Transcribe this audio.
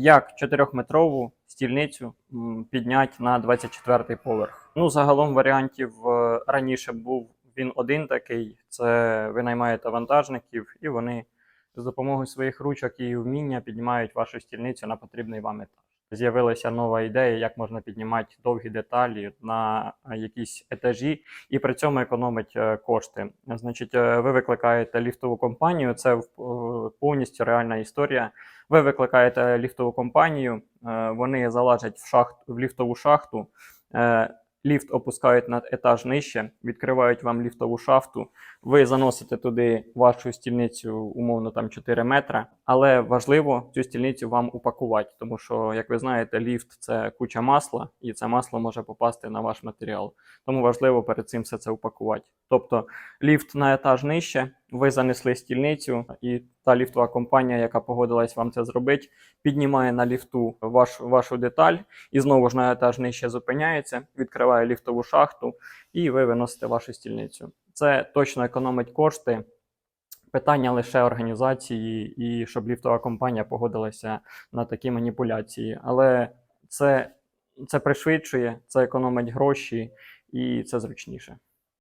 Як 4-метрову стільницю підняти на 24-й поверх? Ну, загалом варіантів е, раніше був він один такий: це ви наймаєте вантажників, і вони з допомогою своїх ручок і вміння піднімають вашу стільницю на потрібний вам етаж. З'явилася нова ідея, як можна піднімати довгі деталі на е, якісь етажі і при цьому економить е, кошти. Значить, ви викликаєте ліфтову компанію. Це в- повністю реальна історія. Ви викликаєте ліфтову компанію, е, вони залазять в шахт в ліфтову шахту. е, Ліфт опускають на етаж нижче, відкривають вам ліфтову шафту. Ви заносите туди вашу стільницю, умовно там 4 метри. Але важливо цю стільницю вам упакувати, тому що, як ви знаєте, ліфт це куча масла, і це масло може попасти на ваш матеріал. Тому важливо перед цим все це упакувати. Тобто ліфт на етаж нижче, ви занесли стільницю, і та ліфтова компанія, яка погодилась вам це зробити, піднімає на ліфту ваш, вашу деталь і знову ж на етаж нижче зупиняється, відкриває ліфтову шахту, і ви виносите вашу стільницю. Це точно економить кошти. Питання лише організації і щоб ліфтова компанія погодилася на такі маніпуляції. Але це, це пришвидшує, це економить гроші і це зручніше.